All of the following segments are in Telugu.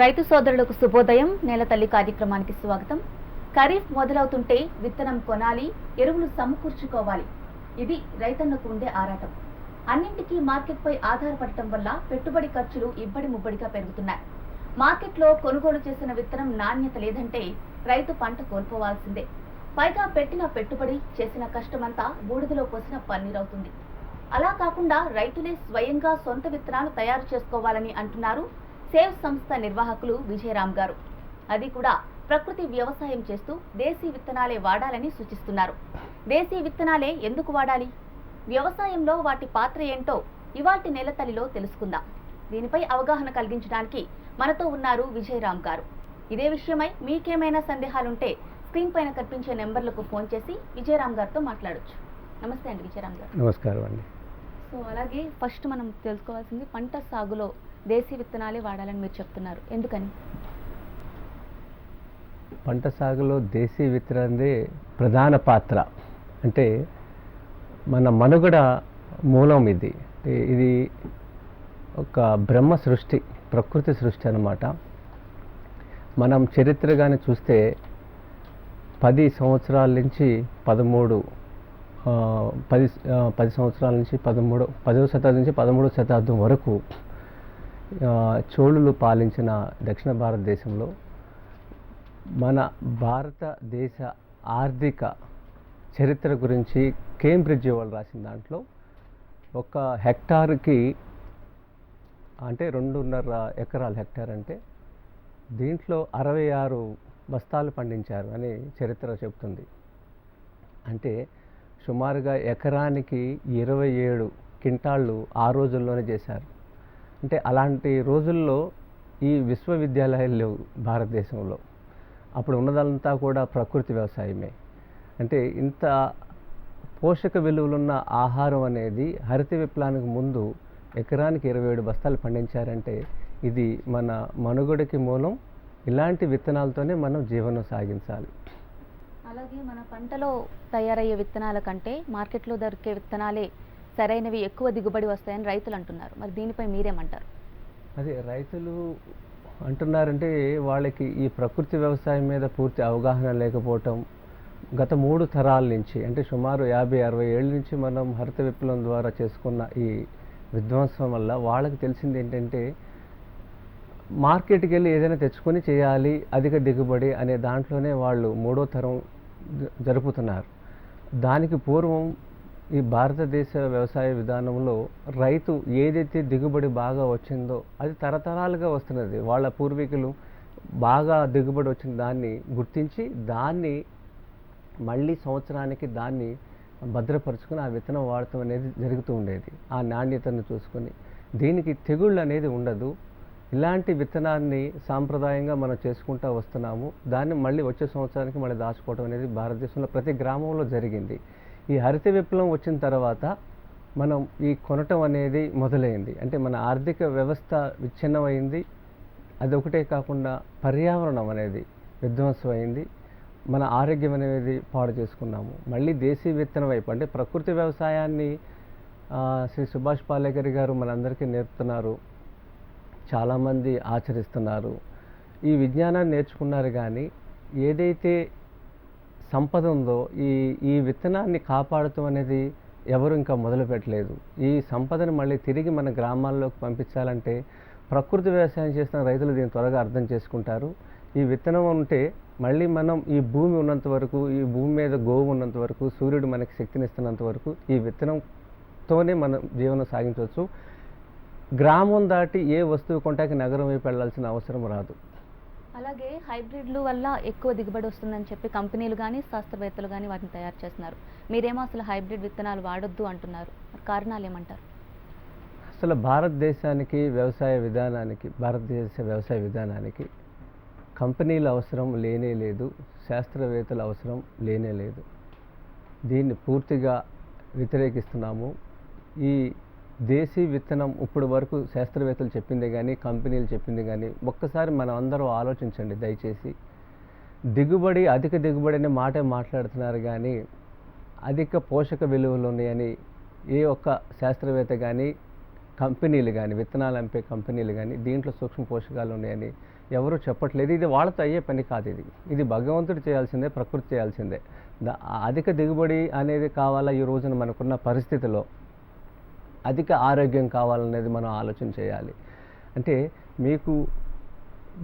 రైతు సోదరులకు శుభోదయం. నేల తల్లి కార్యక్రమానికి స్వాగతం. ఖరీఫ్ మొదలవుతుంటే విత్తనం కొనాలి ఎరువులు సమకూర్చుకోవాలి. ఇది రైతన్నకు ఉండే ఆరాటం. అన్నింటికీ మార్కెట్పై ఆధారపడటం వల్ల పెట్టుబడి ఖర్చులు ఇబ్బడి ముబ్బడిగా పెరుగుతున్నాయి. మార్కెట్లో కొనుగోలు చేసిన విత్తనం నాణ్యత లేదంటే రైతు పంట కోల్పోవాల్సిందే. పైగా పెట్టిన పెట్టుబడి చేసిన కష్టమంతా బూడిదలో పోసిన పన్నీరవుతుంది. అలా కాకుండా రైతులే స్వయంగా సొంత విత్తనాలు తయారు చేసుకోవాలని అంటున్నారు సేవ్ సంస్థ నిర్వాహకులు విజయరామ్ గారు. అది కూడా ప్రకృతి వ్యవసాయం చేస్తూ దేశీ విత్తనాలే వాడాలని సూచిస్తున్నారు. దేశీ విత్తనాలే ఎందుకు వాడాలి? వ్యవసాయంలో వాటి పాత్ర ఏంటో ఇవాల్టి నెలతల్లిలో తెలుసుకుందాం. దీనిపై అవగాహన కలిగించడానికి మనతో ఉన్నారు విజయరామ్ గారు. ఇదే విషయమై మీకేమైనా సందేహాలుంటే స్క్రీన్ పైన కనిపించే నెంబర్లకు ఫోన్ చేసి విజయరామ్ గారితో మాట్లాడొచ్చు. నమస్తే అండి విజయరామ్ గారు. నమస్కారం అండి. సో అలాగే ఫస్ట్ మనం తెలుసుకోవాల్సింది పంట సాగులో దేశీ విత్తనాలే వాడాలని మీరు చెప్తున్నారు. ఎందుకని? పంట సాగులో దేశీ విత్తనాలే ప్రధాన పాత్ర. అంటే మన మనుగడ మూలం ఇది. ఇది ఒక బ్రహ్మ సృష్టి ప్రకృతి సృష్టి అన్నమాట. మనం చరిత్ర కానీ చూస్తే పది సంవత్సరాల నుంచి పదమూడు పది పది సంవత్సరాల నుంచి పదమూడు పదవ శతాబ్దం నుంచి పదమూడవ శతాబ్దం వరకు చోళులు పాలించిన దక్షిణ భారతదేశంలో మన భారతదేశ ఆర్థిక చరిత్ర గురించి కేంబ్రిడ్జ్ వాళ్ళు రాసిన దాంట్లో ఒక హెక్టార్కి అంటే రెండున్నర ఎకరాలు హెక్టార్ అంటే దీంట్లో అరవై ఆరు బస్తాలు పండించారు అని చరిత్ర చెప్తుంది అంటే సుమారుగా ఎకరానికి ఇరవై ఏడు కింటాళ్ళు ఆ రోజుల్లోనే చేశారు. అంటే అలాంటి రోజుల్లో ఈ విశ్వవిద్యాలయాలు లేవు భారతదేశంలో. అప్పుడు ఉన్నదంతా కూడా ప్రకృతి వ్యవసాయమే. అంటే ఇంత పోషక విలువలున్న ఆహారం అనేది హరిత విప్లవానికి ముందు ఎకరానికి ఇరవై ఏడు బస్తాలు పండించారంటే ఇది మన మనుగడకి మూలం. ఇలాంటి విత్తనాలతోనే మనం జీవనం సాగించాలి. అలాగే మన పంటలో తయారయ్యే విత్తనాల కంటే మార్కెట్లో దొరికే విత్తనాలే సరైనవి ఎక్కువ దిగుబడి వస్తాయని రైతులు అంటున్నారు. మరి దీనిపై మీరేమంటారు? అదే రైతులు అంటున్నారంటే వాళ్ళకి ఈ ప్రకృతి వ్యవసాయం మీద పూర్తి అవగాహన లేకపోవటం గత మూడు తరాల నుంచి అంటే సుమారు యాభై అరవై ఏళ్ళ నుంచి మనం హరిత విప్లవం ద్వారా చేసుకున్న ఈ విధ్వంసం వల్ల వాళ్ళకి తెలిసింది ఏంటంటే మార్కెట్కి వెళ్ళి ఏదైనా తెచ్చుకొని చేయాలి అధిక దిగుబడి అనే దాంట్లోనే వాళ్ళు మూడో తరం జ- జరుపుతున్నారు. దానికి పూర్వం ఈ భారతదేశ వ్యవసాయ విధానంలో రైతు ఏదైతే దిగుబడి బాగా వచ్చిందో అది తరతరాలుగా వస్తున్నది. వాళ్ళ పూర్వీకులు బాగా దిగుబడి వచ్చిన దాన్ని గుర్తించి దాన్ని మళ్ళీ సంవత్సరానికి దాన్ని భద్రపరుచుకుని ఆ విత్తనం వాడటం అనేది జరుగుతూ ఉండేది. ఆ నాణ్యతను చూసుకొని. దీనికి తెగుళ్ళు అనేది ఉండదు. ఇలాంటి విత్తనాన్ని సాంప్రదాయంగా మనం చేసుకుంటూ వస్తున్నాము. దాన్ని మళ్ళీ వచ్చే సంవత్సరానికి మళ్ళీ దాచుకోవడం అనేది భారతదేశంలో ప్రతి గ్రామంలో జరిగింది. ఈ హరిత విప్లవం వచ్చిన తర్వాత మనం ఈ కొనటం అనేది మొదలైంది. అంటే మన ఆర్థిక వ్యవస్థ విచ్ఛిన్నమైంది. అదొకటే కాకుండా పర్యావరణం అనేది విధ్వంసమైంది. మన ఆరోగ్యం అనేది పాడు చేసుకున్నాము. మళ్ళీ దేశీయ విత్తన వైపు అంటే ప్రకృతి వ్యవసాయాన్ని శ్రీ సుభాష్ పాలేకర్ గారు మనందరికీ నేర్పుతున్నారు. చాలామంది ఆచరిస్తున్నారు. ఈ విజ్ఞానాన్ని నేర్చుకున్నారు కానీ ఏదైతే సంపద ఉందో ఈ ఈ విత్తనాన్ని కాపాడటం అనేది ఎవరు ఇంకా మొదలు పెట్టలేదు. ఈ సంపదను మళ్ళీ తిరిగి మన గ్రామాల్లోకి పంపించాలంటే ప్రకృతి వ్యవసాయం చేస్తున్న రైతులు దీన్ని త్వరగా అర్థం చేసుకుంటారు. ఈ విత్తనం ఉంటే మళ్ళీ మనం ఈ భూమి ఉన్నంత వరకు ఈ భూమి మీద గోవు ఉన్నంత వరకు సూర్యుడు మనకి శక్తినిస్తున్నంత వరకు ఈ విత్తనంతోనే మనం జీవనం సాగించవచ్చు. గ్రామం దాటి ఏ వస్తువు కొంటాకి నగరం వైపు వెళ్ళాల్సిన అవసరం రాదు. అలాగే హైబ్రిడ్లు వల్ల ఎక్కువ దిగుబడి వస్తుందని చెప్పి కంపెనీలు కానీ శాస్త్రవేత్తలు కానీ వాటిని తయారు చేస్తున్నారు. మీరేమో అసలు హైబ్రిడ్ విత్తనాలు వాడొద్దు అంటున్నారు. కారణాలు ఏమంటారు అసలు భారతదేశానికి వ్యవసాయ విధానానికి భారతదేశ వ్యవసాయ విధానానికి కంపెనీల అవసరం లేనే లేదు శాస్త్రవేత్తల అవసరం లేనే లేదు. దీన్ని పూర్తిగా వ్యతిరేకిస్తున్నాము. ఈ దేశీ విత్తనం ఇప్పుడు వరకు శాస్త్రవేత్తలు చెప్పిందే కానీ కంపెనీలు చెప్పింది కానీ ఒక్కసారి మనం అందరూ ఆలోచించండి దయచేసి. దిగుబడి అధిక దిగుబడి అనే మాటే మాట్లాడుతున్నారు కానీ అధిక పోషక విలువలు ఉన్నాయని ఏ ఒక్క శాస్త్రవేత్త కానీ కంపెనీలు కానీ విత్తనాలు అంపే కంపెనీలు కానీ దీంట్లో సూక్ష్మ పోషకాలు ఉన్నాయని ఎవరు చెప్పట్లేదు. ఇది వాళ్ళతో అయ్యే పని కాదు ఇది. ఇది భగవంతుడు చేయాల్సిందే ప్రకృతి చేయాల్సిందే. అధిక దిగుబడి అనేది కావాలా ఈ రోజున మనకున్న పరిస్థితిలో? అధిక ఆరోగ్యం కావాలనేది మనం ఆలోచన చేయాలి. అంటే మీకు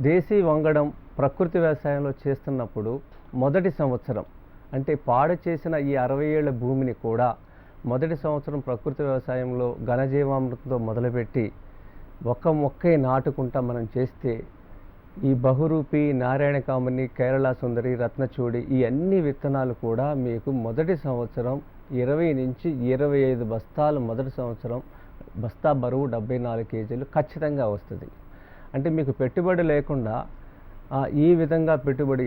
దేశీ వంగడం ప్రకృతి వ్యవసాయంలో చేస్తున్నప్పుడు మొదటి సంవత్సరం అంటే పాడు చేసిన ఈ అరవై ఏళ్ళ భూమిని కూడా మొదటి సంవత్సరం ప్రకృతి వ్యవసాయంలో ఘనజీవామృతంతో మొదలుపెట్టి ఒక్క మొక్కే నాటుకుంటా మనం చేస్తే ఈ బహురూపి నారాయణ కామని కేరళ సుందరి రత్నచూడి ఈ అన్ని విత్తనాలు కూడా మీకు మొదటి సంవత్సరం ఇరవై నుంచి ఇరవై ఐదు బస్తాలు మొదటి సంవత్సరం బస్తా బరువు డెబ్బై నాలుగు కేజీలు ఖచ్చితంగా వస్తుంది. అంటే మీకు పెట్టుబడి లేకుండా ఈ విధంగా పెట్టుబడి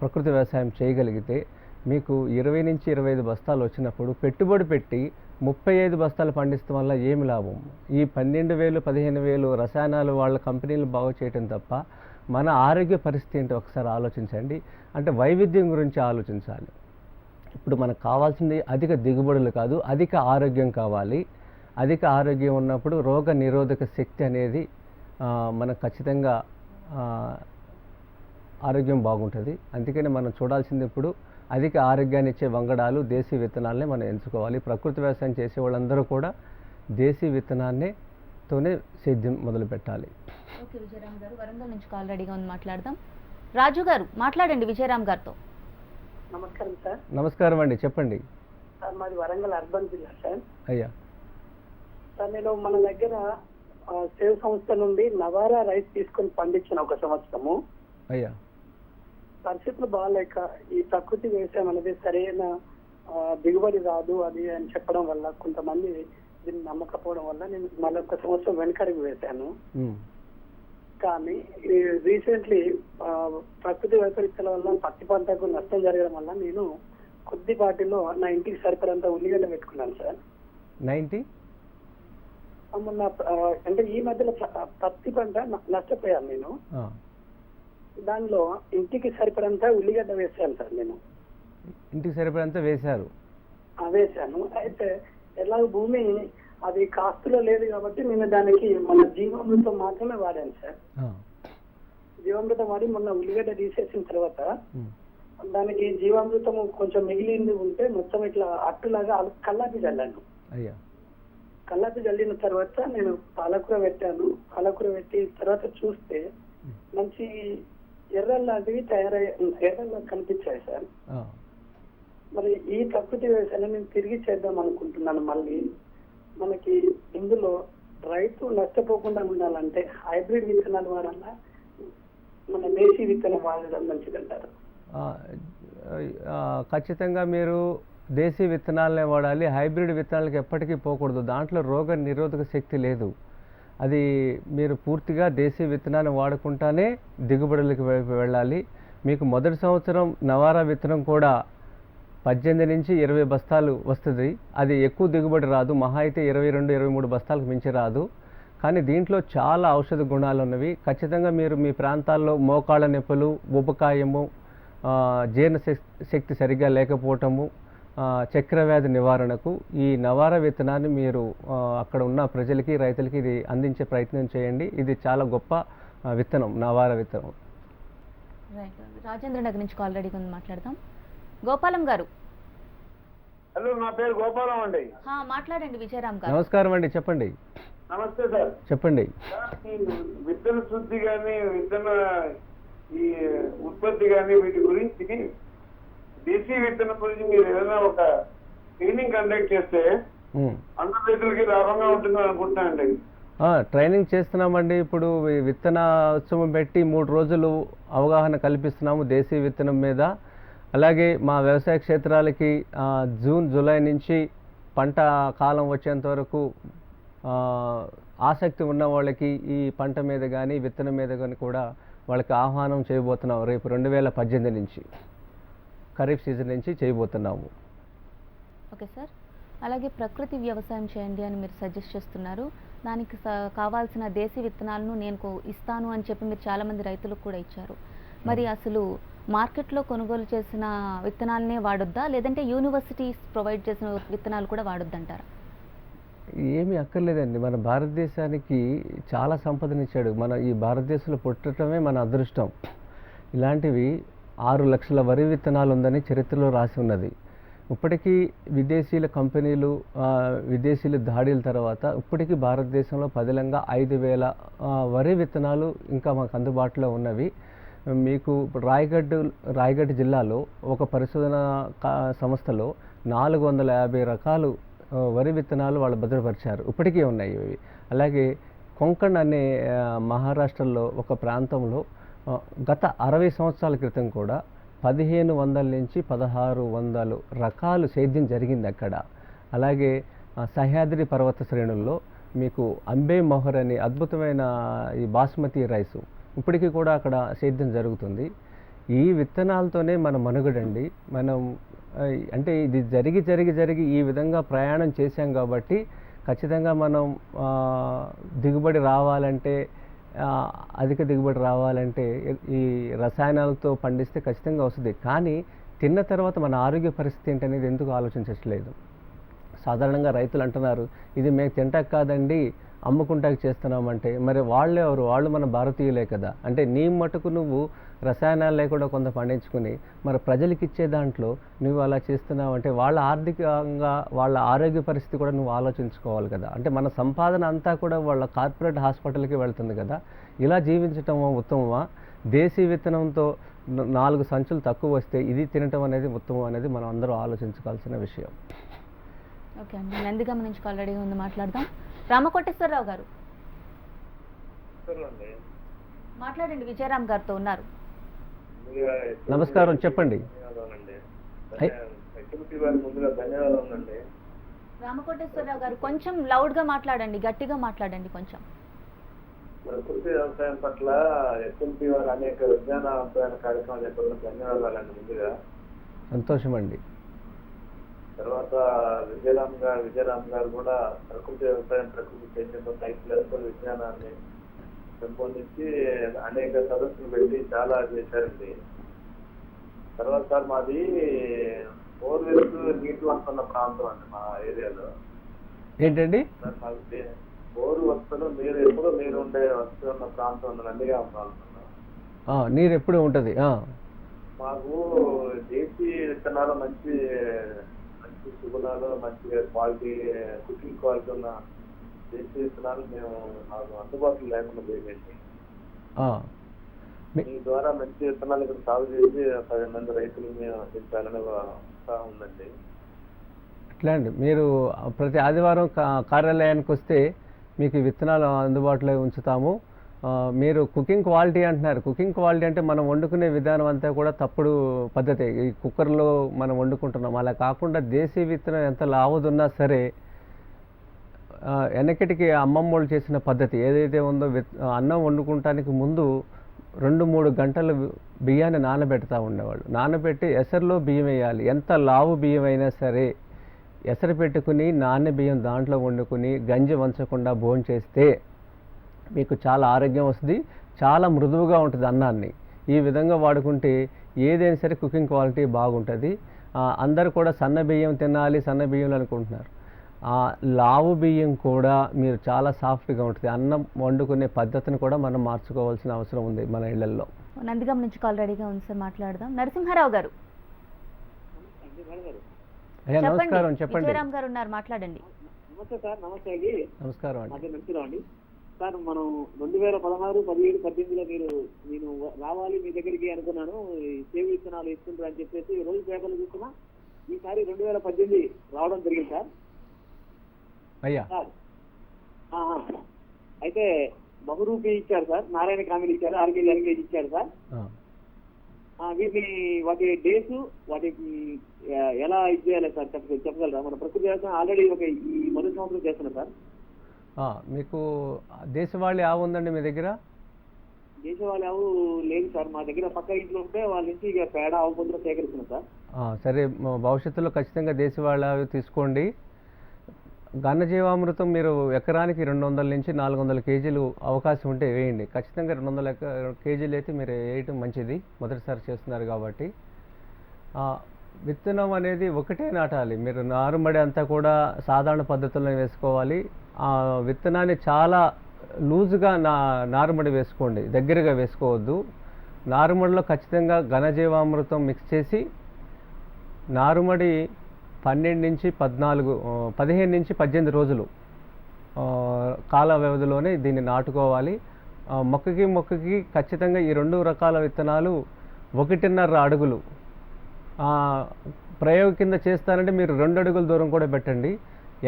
ప్రకృతి వ్యవసాయం చేయగలిగితే మీకు ఇరవై నుంచి ఇరవై ఐదు బస్తాలు వచ్చినప్పుడు పెట్టుబడి పెట్టి ముప్పై ఐదు బస్తాలు పండిస్తాం వల్ల ఏమి లాభం? ఈ పన్నెండు వేలు పదిహేను వేలు రసాయనాలు వాళ్ళ కంపెనీలు బాగు చేయటం తప్ప మన ఆరోగ్య పరిస్థితి ఏంటో ఒకసారి ఆలోచించండి. అంటే వైవిధ్యం గురించి ఆలోచించాలి. ఇప్పుడు మనకు కావాల్సింది అధిక దిగుబడులు కాదు అధిక ఆరోగ్యం కావాలి. అధిక ఆరోగ్యం ఉన్నప్పుడు రోగ నిరోధక శక్తి అనేది మనకు ఖచ్చితంగా ఆరోగ్యం బాగుంటుంది. అందుకని మనం చూడాల్సింది ఇప్పుడు అధిక ఆరోగ్యాన్ని ఇచ్చే వంగడాలు దేశీ విత్తనాలనే మనం ఎంచుకోవాలి. ప్రకృతి వ్యవసాయం చేసే వాళ్ళందరూ కూడా దేశీ విత్తనాన్నే తోనే సేద్యం మొదలు పెట్టాలి. ఓకే విజయరామ్ గారు వరంగల్ నుంచి కాల్ రెడీగా ఉంది మాట్లాడదాం. రాజు గారు మాట్లాడండి విజయరామ్ గారితో. నమస్కారం సార్. నమస్కారం అండి చెప్పండి. సార్ మాది వరంగల్ అర్బన్ జిల్లా సార్. అయ్యా. సార్ నేను మన దగ్గర సేవ్ సంస్థ నుండి నవారా రైస్ తీసుకొని పండించిన ఒక సంవత్సరము. అయ్యా. పరిస్థితులు బాగాలేక ఈ ప్రకృతి వ్యవసాయం అనేది సరైన దిగుబడి రాదు అది అని చెప్పడం వల్ల కొంతమంది దీన్ని నమ్మకపోవడం వల్ల నేను మళ్ళీ ఒక సంవత్సరం వెనకడికి వేశాను. కానీ రీసెంట్లీ ప్రకృతి వైపరీత్యాల వల్ల పత్తి పంటకు నష్టం జరగడం వల్ల నేను కొద్దిపాటిలో నా ఇంటికి సరిపడంత ఉల్లిగడ్డ పెట్టుకున్నాను సార్ నైంటీ ఆ, మొన్న అంటే ఈ మధ్యలో పత్తి పంట నష్టపోయాను నేను. దానిలో ఇంటికి సరిపడంత ఉల్లిగడ్డ వేసాను సార్ నేను. ఇంటికి సరిపడంతా వేశారు. వేశాను. అయితే ఎలా భూమి అది కాస్తులో లేదు కాబట్టి నేను దానికి మన జీవామృతం మాత్రమే వాడాను సార్. జీవామృతం వాడి మొన్న ఉల్లిగడ్డ తీసేసిన తర్వాత. దానికి జీవామృతం కొంచెం మిగిలింది ఉంటే మొత్తం ఇట్లా అట్టులాగా కల్లాపి చల్లాను కల్లాపి చల్లిన తర్వాత నేను పాలకూర పెట్టాను. పాలకూర పెట్టి తర్వాత చూస్తే మంచి ఎర్రలు లాంటివి తయారయ్యే ఎర్రలు కనిపించాయి సార్. మరి ఈ ప్రకృతి వ్యవసాయాన్ని నేను తిరిగి చేద్దాం అనుకుంటున్నాను మళ్ళీ. మనకి ఇందులో రైతు నష్టపోకుండా ఉండాలంటే హైబ్రిడ్ విత్తనాలు వాడాలా మన దేశీ విత్తనం వాడడం మంచిదంటారు. ఖచ్చితంగా మీరు దేశీ విత్తనాలనే వాడాలి హైబ్రిడ్ విత్తనాలకు ఎప్పటికీ పోకూడదు. దాంట్లో రోగ నిరోధక శక్తి లేదు. అది మీరు పూర్తిగా దేశీయ విత్తనాన్ని వాడుకుంటానే దిగుబడులకు వెళ్ళాలి. మీకు మొదటి సంవత్సరం నవారా విత్తనం కూడా పద్దెనిమిది నుంచి ఇరవై బస్తాలు వస్తుంది. అది ఎక్కువ దిగుబడి రాదు. మహా అయితే ఇరవై రెండు ఇరవై మూడు బస్తాలకు మించి రాదు. కానీ దీంట్లో చాలా ఔషధ గుణాలు ఉన్నవి. ఖచ్చితంగా మీరు మీ ప్రాంతాల్లో మోకాళ్ళ నొప్పులు ఉపకాయము జీర్ణ శక్తి సరిగ్గా లేకపోవటము చక్రవ్యాధి నివారణకు ఈ నవార విత్తనాన్ని మీరు అక్కడ ఉన్న ప్రజలకి రైతులకి ఇది అందించే ప్రయత్నం చేయండి. ఇది చాలా గొప్ప విత్తనం నవార విత్తనం. రైట్. రాజేంద్ర నగర్ నుంచి కాల్ ఉంది మాట్లాడదాం. గోపాలం గారు. హలో నా పేరు గోపాలం అండి. మాట్లాడండి విజయరామ్ గారు. నమస్కారం అండి చెప్పండి. నమస్తే సార్. చెప్పండి. విత్తన శుద్ధి కానీ విత్తన ఈ ఉత్పత్తి కానీ వీటి గురించి దేశీ విత్తనం గురించి మీరు ఏదైనా ఒక ట్రైనింగ్ కండక్ట్ చేస్తే. అందరి రైతులకి లాభంగా ఉంటుందని అనుకుంటున్నానండి. ట్రైనింగ్ చేస్తున్నామండి. ఇప్పుడు విత్తన ఉత్సవం పెట్టి మూడు రోజులు అవగాహన కల్పిస్తున్నాము దేశీ విత్తనం మీద. అలాగే మా వ్యవసాయ క్షేత్రాలకి జూన్ జూలై నుంచి పంట కాలం వచ్చేంత వరకు ఆసక్తి ఉన్న వాళ్ళకి ఈ పంట మీద కానీ విత్తనం మీద కానీ కూడా వాళ్ళకి ఆహ్వానం చేయబోతున్నాం రేపు రెండు వేల పద్దెనిమిది నుంచి. ఖరీఫ్ సీజన్ నుంచి చేయబోతున్నాము. Okay sir. అలాగే ప్రకృతి వ్యవసాయం చేయండి అని మీరు సజెస్ట్ చేస్తున్నారు. దానికి కావాల్సిన దేశీ విత్తనాలను నేను ఇస్తాను అని చెప్పి మీరు చాలామంది రైతులకు కూడా ఇచ్చారు. మరి అసలు మార్కెట్లో కొనుగోలు చేసిన విత్తనాలనే వాడొద్దా? లేదంటే యూనివర్సిటీస్ ప్రొవైడ్ చేసిన విత్తనాలు కూడా వాడొద్దంటారా? ఏమీ అక్కర్లేదండి. మన భారతదేశానికి చాలా సంపదనిచ్చాడు. మన ఈ భారతదేశంలో పుట్టడమే మన అదృష్టం. ఇలాంటివి ఆరు లక్షల వరి విత్తనాలు ఉందని చరిత్రలో రాసి ఉన్నది. ఇప్పటికీ విదేశీయుల కంపెనీలు విదేశీయుల దాడుల తర్వాత ఇప్పటికీ భారతదేశంలో పదిలంగా ఐదు వేల వరి విత్తనాలు ఇంకా మాకు అందుబాటులో ఉన్నవి. మీకు రాయగఢ్ రాయగఢ్ జిల్లాలో ఒక పరిశోధన కా- సంస్థలో నాలుగు వందల యాభై రకాలు వరి విత్తనాలు వాళ్ళు భద్రపరిచారు. ఇప్పటికీ ఉన్నాయి ఇవి. అలాగే కొంకణ్ అనే మహారాష్ట్రలో ఒక ప్రాంతంలో గత అరవై సంవత్సరాల క్రితం కూడా పదిహేను వందల నుంచి పదహారు వందలు రకాలు సేద్యం జరిగింది అక్కడ. అలాగే సహ్యాద్రి పర్వత శ్రేణుల్లో మీకు అంబే మొహర్ అనే అద్భుతమైన ఈ బాస్మతి రైసు ఇప్పటికీ కూడా అక్కడ సేద్యం జరుగుతుంది. ఈ విత్తనాలతోనే మన మనుగడండి. మనం అంటే ఇది జరిగి జరిగి జరిగి ఈ విధంగా ప్రయాణం చేశాం కాబట్టి ఖచ్చితంగా మనం దిగుబడి రావాలంటే అధిక దిగుబడి రావాలంటే ఈ రసాయనాలతో పండిస్తే ఖచ్చితంగా వస్తుంది. కానీ తిన్న తర్వాత మన ఆరోగ్య పరిస్థితి ఏంటనేది ఎందుకు ఆలోచించట్లేదు? సాధారణంగా రైతులు అంటున్నారు ఇది మేము తింటాక కాదండి అమ్ముకుంటాక చేస్తున్నామంటే మరి వాళ్ళు ఎవరు వాళ్ళు మన భారతీయులే కదా. అంటే నీ మటుకు నువ్వు రసాయనాలు లేకుండా కొంత పండించుకుని మరి ప్రజలకు ఇచ్చే దాంట్లో నువ్వు అలా చేస్తున్నావు అంటే వాళ్ళ ఆర్థికంగా వాళ్ళ ఆరోగ్య పరిస్థితి కూడా నువ్వు ఆలోచించుకోవాలి కదా. అంటే మన సంపాదన అంతా కూడా వాళ్ళ కార్పొరేట్ హాస్పిటల్కి వెళ్తుంది కదా. ఇలా జీవించటం ఉత్తమమా? దేశీ విత్తనంతో నాలుగు సంచులు తక్కువ వస్తే ఇది తినటం అనేది ఉత్తమం అనేది మనం అందరూ ఆలోచించుకోవాల్సిన విషయం. ఓకే అండి. నందిగమ నుంచి ఆల్రెడీ ఉంది మాట్లాడదాం. రామకోటేశ్వరరావు గారు. మాట్లాడండి విజయరామ్ గారితో ఉన్నారు. నమస్కారం, చెప్పండి. రామకోటేశ్వరరావు గారు కొంచెం లౌడ్గా మాట్లాడండి గట్టిగా మాట్లాడండి కొంచెం. ప్రకృతి వ్యవసాయం పట్ల ఎస్ఎంపీ వారు అనేక విజ్ఞానవంతమైన కార్యక్రమాలు చేపట్టిన ధన్యవాదాలండి ముందుగా. సంతోషం అండి తర్వాత విజయరామ్ గారు విజయరామ్ గారు కూడా ప్రకృతి వ్యవసాయం ప్రకృతి చైతన్యం రైతులందరూ విజ్ఞానాన్ని పెంపొందించి అనేక సదస్సులు పెట్టి చాలా చేశారండి. తర్వాత సార్ మాది బోర్వెల్స్ నీటి వస్తున్న ప్రాంతం అండి మా ఏరియాలో. ఏంటండి? బోరు వస్తువులు నీరు ఎప్పుడు నీరు ఉండే వస్తువు ఉన్న ప్రాంతం నందిగా ఆ, నీరు ఎప్పుడు ఉంటుంది. మాకు దేశీ విత్తనాలు మంచి మంచి సుగుణాలు మంచి క్వాలిటీ కుకింగ్ క్వాలిటీ ఉన్న విత్తనాలు మేము మాకు అందుబాటులో లేకుండా పోయిందండి. ఆ. మీ- ద్వారా మంచి విత్తనాలు ఇక్కడ సాగు చేసి పది మంది రైతులు మేము అందించాలని ఉత్సాహం ఉందండి. అట్లా అండి. మీరు ప్రతి ఆదివారం కార్యాలయానికి వస్తే మీకు విత్తనాలు అందుబాటులో ఉంచుతాము. మీరు కుకింగ్ క్వాలిటీ అంటున్నారు. కుకింగ్ క్వాలిటీ అంటే మనం వండుకునే విధానం అంతా కూడా తప్పుడు పద్ధతి. ఈ కుక్కర్లో మనం వండుకుంటున్నాం. అలా కాకుండా దేశీ విత్తనం ఎంత లావుదున్నా సరే వెనకటికి వెనకటికి అమ్మమ్మోళ్ళు చేసిన పద్ధతి ఏదైతే ఉందో విత్- అన్నం వండుకుంటానికి ముందు రెండు మూడు గంటలు బియ్యాన్ని నానబెడతా ఉండేవాళ్ళు. నానబెట్టి ఎసరులో బియ్యం వేయాలి. ఎంత లావు బియ్యం అయినా సరే ఎసరు పెట్టుకుని నాన్న బియ్యం దాంట్లో వండుకుని గంజి వంచకుండా భోజనం చేస్తే మీకు చాలా ఆరోగ్యం వస్తుంది చాలా మృదువుగా ఉంటుంది అన్నాన్ని. ఈ విధంగా వాడుకుంటే ఏదైనా సరే కుకింగ్ క్వాలిటీ బాగుంటుంది. అందరు అందరూ కూడా సన్న బియ్యం తినాలి సన్న బియ్యం అనుకుంటున్నారు. లావు బియ్యం కూడా మీరు చాలా సాఫ్ట్గా ఉంటుంది. అన్నం వండుకునే పద్ధతిని కూడా మనం మార్చుకోవాల్సిన అవసరం ఉంది మన ఇళ్ళలో నందిగం నుంచి కాల్ రెడీగా ఉంది సార్ మాట్లాడదాం. నరసింహారావు గారు. అయ్యా నమస్కారం చెప్పండి. విజయరామ్ గారు ఉన్నారు మాట్లాడండి. నమస్తే సార్ నమస్తే అండి. నమస్కారం అండి. నా పేరు నరసింహరావు అండి. సార్ మనం రెండు వేల పదహారు పదిహేడు పద్దెనిమిదిలో మీరు నేను రావాలి మీ దగ్గరికి అనుకున్నాను. ఈ సేవ విత్తనాలు ఇస్తుంటారు అని చెప్పేసి రోజు పేపర్లు చూస్తున్నా. ఈసారి రెండు వేల పద్దెనిమిది రావడం జరిగింది సార్. అయ్యా. అయితే బహురూపి ఇచ్చారు సార్ నారాయణ కామిని ఇచ్చారు ఆర్కేజీ ఎల్కేజీ ఇచ్చారు సార్. వీటిని వాటి డేస్ వాటి ఎలా ఇది చేయాలి సార్ చెప్ప చెప్పగలరా? మన ప్రకృతి వ్యవసాయం ఆల్రెడీ ఒక ఈ మొదటి సంవత్సరం చేస్తున్నాం సార్. మీకు దేశవాళీ ఆవు ఉందండి మీ దగ్గర? దేశవాళీ ఆవు లేదు సార్ మా దగ్గర పక్క ఇంట్లో ఉంటే వాళ్ళ నుంచి ఇక పేడ ఆవు పొద్దున సేకరిస్తున్నాం సార్. సరే భవిష్యత్తులో ఖచ్చితంగా దేశవాళీ ఆవు తీసుకోండి. ఘనజీవామృతం మీరు ఎకరానికి రెండు వందల నుంచి నాలుగు వందల కేజీలు అవకాశం ఉంటే వేయండి. ఖచ్చితంగా రెండు వందల కేజీలు అయితే మీరు వేయటం మంచిది. మొదటిసారి చేస్తున్నారు కాబట్టి. విత్తనం అనేది ఒకటే నాటాలి. మీరు నారుమడి అంతా కూడా సాధారణ పద్ధతుల్లో వేసుకోవాలి. ఆ విత్తనాన్ని చాలా లూజుగా నా నారుమడి వేసుకోండి. దగ్గరగా వేసుకోవద్దు. నారుమడిలో ఖచ్చితంగా ఘనజీవామృతం మిక్స్ చేసి నారుమడి పన్నెండు నుంచి పద్నాలుగు పదిహేను నుంచి పద్దెనిమిది రోజులు కాల వ్యవధిలోనే దీన్ని నాటుకోవాలి. మొక్కకి మొక్కకి ఖచ్చితంగా ఈ రెండు రకాల విత్తనాలు ఒకటిన్నర అడుగులు. ప్రయోగ కింద చేస్తానంటే మీరు రెండు అడుగుల దూరం కూడా పెట్టండి.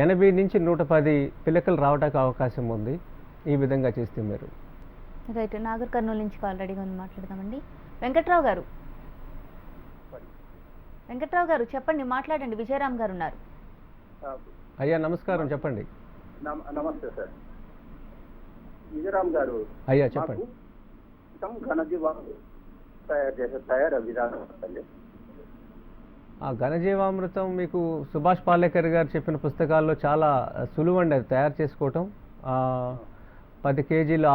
ఎనభై నుంచి నూట పది పిలకలు రావడానికి అవకాశం ఉంది. ఈ విధంగా చేస్తే మీరు. రైట్ నాగర్ కర్నూలు నుంచి ఆల్రెడీగా ఉంది మాట్లాడదామండి. వెంకట్రావు గారు వెంకట్రావు గారు చెప్పండి మాట్లాడండి విజయరామ్ గారు ఉన్నారు. అయ్యా నమస్కారం చెప్పండి. నమ- నమస్తే సార్. విజయరామ్ గారు అయ్యా చెప్పండి. ఘనజీవాలు తయారు చేసే తయారు విధానం ఆ ఘనజీవామృతం మీకు సుభాష్ పాలేకర్ గారు చెప్పిన పుస్తకాల్లో చాలా సులువండి అది తయారు చేసుకోవటం. ఆ, పది కేజీల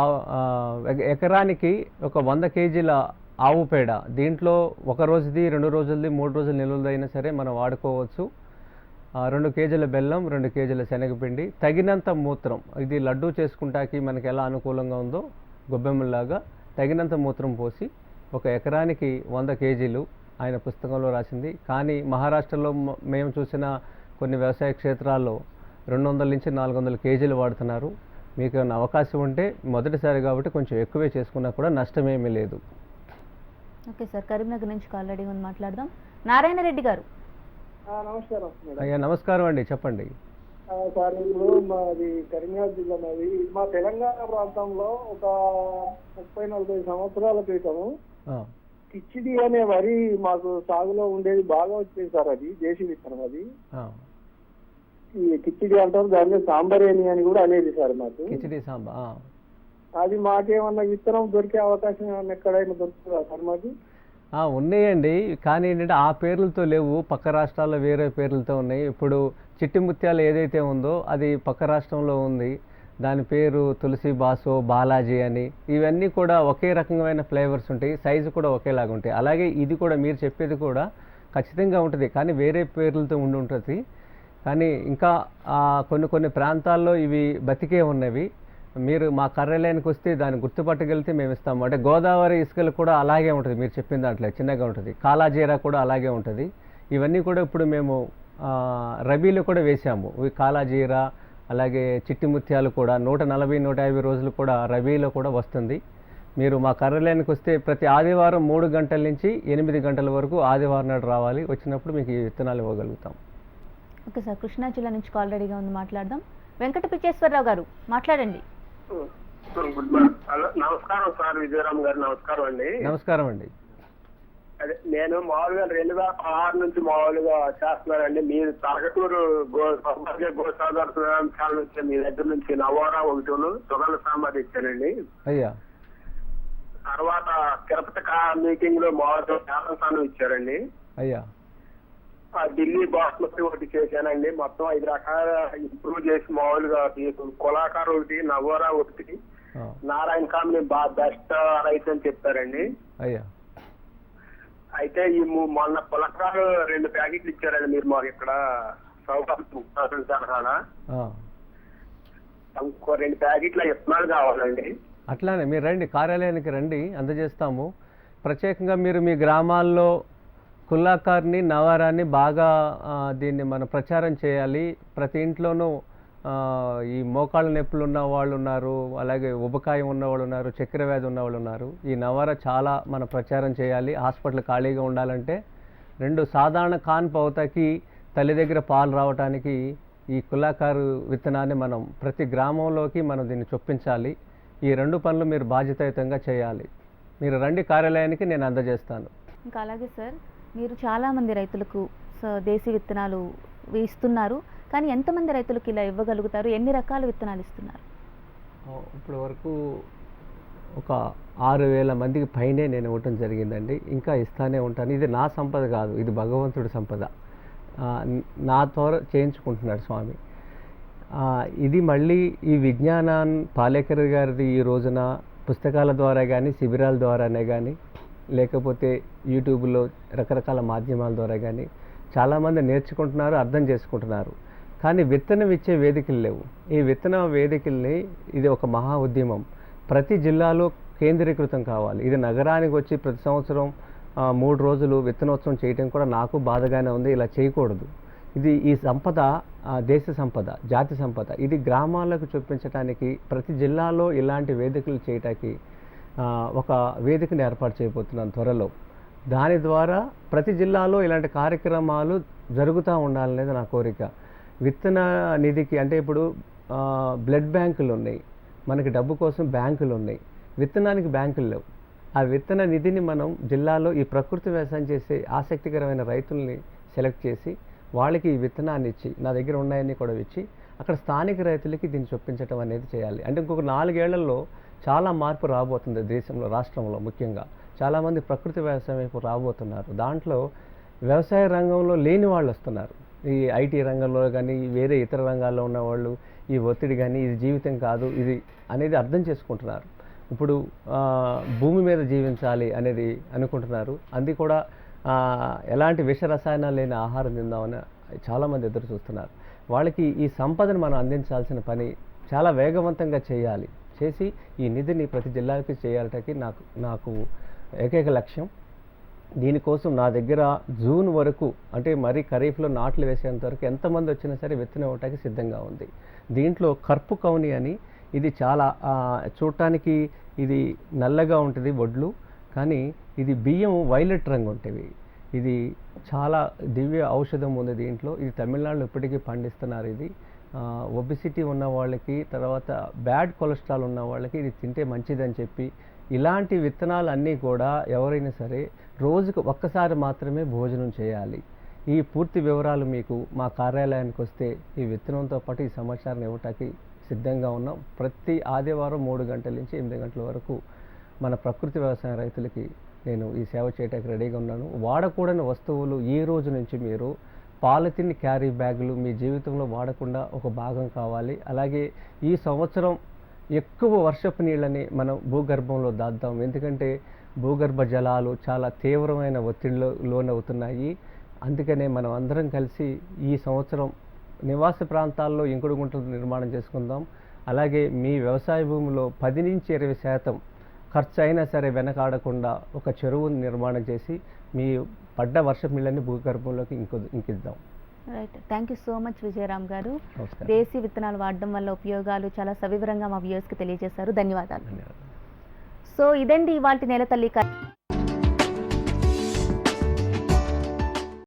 ఎకరానికి ఒక వంద కేజీల ఆవు పేడ. దీంట్లో ఒక రోజుది రెండు రోజులది మూడు రోజుల నిల్వలదైనా అయినా సరే మనం వాడుకోవచ్చు. రెండు కేజీల బెల్లం రెండు కేజీల శనగపిండి. తగినంత మూత్రం. ఇది లడ్డూ చేసుకుంటాకి మనకి ఎలా అనుకూలంగా ఉందో గొబ్బెమ్మలాగా తగినంత మూత్రం పోసి ఒక ఎకరానికి వంద కేజీలు ఆయన పుస్తకంలో రాసింది. కానీ మహారాష్ట్రలో మేము చూసిన కొన్ని వ్యవసాయ క్షేత్రాల్లో రెండు వందల నుంచి నాలుగు వందల కేజీలు వాడుతున్నారు. మీకు ఏమైనా అవకాశం ఉంటే మొదటిసారి కాబట్టి కొంచెం ఎక్కువే చేసుకున్నా కూడా నష్టమేమీ లేదు. ఓకే సార్ కరీంనగర్ నుంచి కాల్ రెడీగా ఉంది మాట్లాడదాం. నారాయణ రెడ్డి గారు. నమస్కారం అయ్యా నమస్కారం అండి చెప్పండి. ఆ, సార్ ఇప్పుడు మాది కరీంనగర్ జిల్లా మాది. మా తెలంగాణ ప్రాంతంలో ఒక ముప్పై నలభై సంవత్సరాల క్రితము ఆ, కిచిడి అనే వరి మాకు సాగులో ఉండేది బాగా వచ్చేది సార్ అది దేశీ విత్తనం అది. ఆ. ఈ కిచిడి అంటారు దాన్ని సాంబరేణి అని కూడా అనేది సార్ మాకు. కిచిడి సాంబా ఆ. అది మాకేమన్నా విత్తనం దొరికే అవకాశం ఏమన్నా ఎక్కడైనా దొరుకుతుందా సార్ మాకు? ఉన్నాయండి. కానీ ఏంటంటే ఆ పేర్లతో లేవు. పక్క రాష్ట్రాల్లో వేరే పేర్లతో ఉన్నాయి. ఇప్పుడు చిట్టి ముత్యాలు ఏదైతే ఉందో అది పక్క రాష్ట్రంలో ఉంది. దాని పేరు తులసి బాసో బాలాజీ అని. ఇవన్నీ కూడా ఒకే రకమైన ఫ్లేవర్స్ ఉంటాయి. సైజు కూడా ఒకేలాగా ఉంటాయి. అలాగే ఇది కూడా మీరు చెప్పేది కూడా ఖచ్చితంగా ఉంటుంది. కానీ వేరే పేర్లతో ఉండి ఉంటుంది. కానీ ఇంకా కొన్ని కొన్ని ప్రాంతాల్లో ఇవి బతికే ఉన్నవి. మీరు మా కర్రలేనికి వస్తే దాన్ని గుర్తుపట్టగలిగితే మేము ఇస్తాము. అంటే గోదావరి ఇసుకలు కూడా అలాగే ఉంటుంది. మీరు చెప్పిన దాంట్లో చిన్నగా ఉంటుంది. కాలాజీరా కూడా అలాగే ఉంటుంది. ఇవన్నీ కూడా ఇప్పుడు మేము ఆ, రబీలో కూడా వేసాము. కాలాజీరా అలాగే చిట్టి ముత్యాలు కూడా నూట నలభై నూట యాభై రోజులు కూడా రబీలో కూడా వస్తుంది. మీరు మా కర్రలేనికి వస్తే ప్రతి ఆదివారం మూడు గంటల నుంచి ఎనిమిది గంటల వరకు ఆదివారం నాడు రావాలి. వచ్చినప్పుడు మీకు ఈ విత్తనాలు ఇవ్వగలుగుతాం. Okay sir. కృష్ణా జిల్లా నుంచి కాల్ రెడీగా ఉంది. మాట్లాడదాం. వెంకట పిచ్చేశ్వరరావు గారు మాట్లాడండి. Good morning. హలో నమస్కారం సార్ విజయరామ్ గారు నమస్కారం అండి. నమస్కారం అండి. అదే నేను మామూలుగా రెండు వేల పదహారు నుంచి మామూలుగా చేస్తున్నానండి. మీరు తరగటూరు గో సంపర్క గోసాగర్ ఛానల్ నుంచి మీ దగ్గర నుంచి నవోరా ఒకటి సుగంధ సాంబార్ ఇచ్చానండి. అయ్యా. తర్వాత తిరుపతి మీటింగ్లో మామూలుగా శాసనస్థానం ఇచ్చారండి. అయ్యా. ఢిల్లీ బాస్మతి ఒకటి చేశానండి. మొత్తం ఐదు రకాల ఇంప్రూవ్ చేసి మామూలుగా కులాకార్ ఒకటి నవోరా ఒకటి నారాయణ కామిని బా బెస్ట్ రైస్ అని చెప్పారండి. అయ్యా. అయితే ఈ మొన్న పులకాలు రెండు ప్యాకెట్లు ఇచ్చారండి మీరు మాకు ఇక్కడ. సౌకర్యం. ఇంకో రెండు ప్యాకెట్ల విత్తనాలు కావాలండి. అట్లానే మీరు రండి కార్యాలయానికి రండి అందజేస్తాము. ప్రత్యేకంగా మీరు మీ గ్రామాల్లో కుల్లాకార్ని నవారాన్ని బాగా దీన్ని మనం ప్రచారం చేయాలి. ప్రతి ఇంట్లోనూ ఈ మోకాళ్ళ నొప్పులు ఉన్న వాళ్ళు ఉన్నారు అలాగే ఉబకాయం ఉన్న వాళ్ళు ఉన్నారు చక్కెర వ్యాధి ఉన్న వాళ్ళు ఉన్నారు. ఈ నవార చాలా మనం ప్రచారం చేయాలి. హాస్పిటల్ ఖాళీగా ఉండాలంటే రెండు సాధారణ కాన్పు అవుతాకి తల్లి దగ్గర పాలు రావటానికి ఈ కులాకారు విత్తనాన్ని మనం ప్రతి గ్రామంలోకి మనం దీన్ని చొప్పించాలి. ఈ రెండు పనులు మీరు బాధ్యతాయుతంగా చేయాలి. మీరు రండి కార్యాలయానికి నేను అందజేస్తాను. ఇంకా అలాగే సార్ మీరు చాలామంది రైతులకు స- దేశీ విత్తనాలు ఇస్తున్నారు. కానీ ఎంతమంది రైతులకు ఇలా ఇవ్వగలుగుతారు? ఎన్ని రకాల విత్తనాలు ఇస్తున్నారు? ఇప్పటి వరకు ఒక ఆరు వేల మందికి పైనే నేను ఇవ్వటం జరిగిందండి. ఇంకా ఇస్తానే ఉంటాను. ఇది నా సంపద కాదు. ఇది భగవంతుడి సంపద. నా త్వర చేయించుకుంటున్నాడు స్వామి. ఇది మళ్ళీ ఈ విజ్ఞానాన్ పాలేకర్ గారిది ఈ రోజున పుస్తకాల ద్వారా కానీ శిబిరాల ద్వారానే కానీ లేకపోతే యూట్యూబ్లో రకరకాల మాధ్యమాల ద్వారా కానీ చాలామంది నేర్చుకుంటున్నారు అర్థం చేసుకుంటున్నారు. కానీ విత్తనం ఇచ్చే వేదికలు లేవు. ఈ విత్తన వేదికల్ని ఇది ఒక మహా ఉద్యమం. ప్రతి జిల్లాలో కేంద్రీకృతం కావాలి. ఇది నగరానికి వచ్చి ప్రతి సంవత్సరం మూడు రోజులు విత్తనోత్సవం చేయటం కూడా నాకు బాధగానే ఉంది. ఇలా చేయకూడదు. ఇది ఈ సంపద దేశ సంపద జాతి సంపద. ఇది గ్రామాలకు చూపించడానికి ప్రతి జిల్లాలో ఇలాంటి వేదికలు చేయటానికి ఒక వేదికను ఏర్పాటు చేయబోతున్నాను త్వరలో. దాని ద్వారా ప్రతి జిల్లాలో ఇలాంటి కార్యక్రమాలు జరుగుతూ ఉండాలనేది నా కోరిక. విత్తన నిధికి అంటే ఇప్పుడు బ్లడ్ బ్యాంకులు ఉన్నాయి. మనకి డబ్బు కోసం బ్యాంకులు ఉన్నాయి. విత్తనానికి బ్యాంకులు లేవు. ఆ విత్తన నిధిని మనం జిల్లాలో ఈ ప్రకృతి వ్యవసాయం చేసే ఆసక్తికరమైన రైతుల్ని సెలెక్ట్ చేసి వాళ్ళకి ఈ విత్తనాన్ని ఇచ్చి నా దగ్గర ఉన్నాయని కూడా ఇచ్చి అక్కడ స్థానిక రైతులకి దీన్ని చొప్పించడం అనేది చేయాలి. అంటే ఇంకొక నాలుగేళ్ళలో చాలా మార్పు రాబోతుంది దేశంలో రాష్ట్రంలో ముఖ్యంగా. చాలామంది ప్రకృతి వ్యవసాయం వైపు రాబోతున్నారు. దాంట్లో వ్యవసాయ రంగంలో లేని వాళ్ళు వస్తున్నారు. ఈ ఐటీ రంగంలో కానీ వేరే ఇతర రంగాల్లో ఉన్న వాళ్ళు ఈ ఒత్తిడి కానీ ఇది జీవితం కాదు ఇది అనేది అర్థం చేసుకుంటున్నారు. ఇప్పుడు భూమి మీద జీవించాలి అనేది అనుకుంటున్నారు. అది కూడా ఎలాంటి విష రసాయనాలు లేని ఆహారం తిందామని చాలామంది ఎదురు చూస్తున్నారు. వాళ్ళకి ఈ సంపదను మనం అందించాల్సిన పని చాలా వేగవంతంగా చేయాలి. చేసి ఈ నిధిని ప్రతి జిల్లాకి చేయాలటకి నాకు నాకు ఏకైక లక్ష్యం. దీనికోసం నా దగ్గర జూన్ వరకు అంటే మరీ ఖరీఫ్లో నాట్లు వేసేంత వరకు ఎంతమంది వచ్చినా సరే విత్తనం ఇవ్వటానికి సిద్ధంగా ఉంది. దీంట్లో కర్పు కౌని అని ఇది చాలా చూడటానికి ఇది నల్లగా ఉంటుంది వడ్లు కానీ ఇది బియ్యం వైలెట్ రంగు ఉంటుంది. ఇది చాలా దివ్య ఔషధం ఉంది దీంట్లో. ఇది తమిళనాడులో ఇప్పటికీ పండిస్తున్నారు ఇది. ఒబిసిటీ ఉన్న వాళ్ళకి తర్వాత బ్యాడ్ కొలెస్ట్రాల్ ఉన్న వాళ్ళకి ఇది తింటే మంచిదని చెప్పి ఇలాంటి విత్తనాలు అన్నీ కూడా ఎవరైనా సరే రోజుకు ఒక్కసారి మాత్రమే భోజనం చేయాలి. ఈ పూర్తి వివరాలు మీకు మా కార్యాలయానికి వస్తే ఈ విత్తనంతో పాటు ఈ సమాచారం ఇవ్వటానికి సిద్ధంగా ఉన్నాం. ప్రతి ఆదివారం మూడు గంటల నుంచి ఎనిమిది గంటల వరకు మన ప్రకృతి వ్యవసాయ రైతులకి నేను ఈ సేవ చేయడానికి రెడీగా ఉన్నాను. వాడకూడని వస్తువులు ఈ రోజు నుంచి మీరు పాలిథిన్ క్యారీ బ్యాగులు మీ జీవితంలో వాడకుండా ఒక భాగం కావాలి. అలాగే ఈ సంవత్సరం ఎక్కువ వర్షపు నీళ్ళని మనం భూగర్భంలో దాద్దాం. ఎందుకంటే భూగర్భ జలాలు చాలా తీవ్రమైన ఒత్తిడిలో లోనవుతున్నాయి. అందుకనే మనం అందరం కలిసి ఈ సంవత్సరం నివాస ప్రాంతాల్లో ఇంకుడు గుంటలు నిర్మాణం చేసుకుందాం. అలాగే మీ వ్యవసాయ భూమిలో పది నుంచి ఇరవై శాతం ఖర్చు అయినా సరే వెనకాడకుండా ఒక చెరువుని నిర్మాణం చేసి మీ పడ్డ వర్షపు నీళ్ళని భూగర్భంలోకి ఇంకు ఇంకిద్దాం. Right thank you so much Vijayaram గారు. దేశీ విత్తనాలు వాడడం వల్ల ఉపయోగాలు చాలా సవివరంగా మా వ్యూయర్స్కి తెలియజేశారు. ధన్యవాదాలు. సో ఇదండి ఇవాళ నెల తల్లి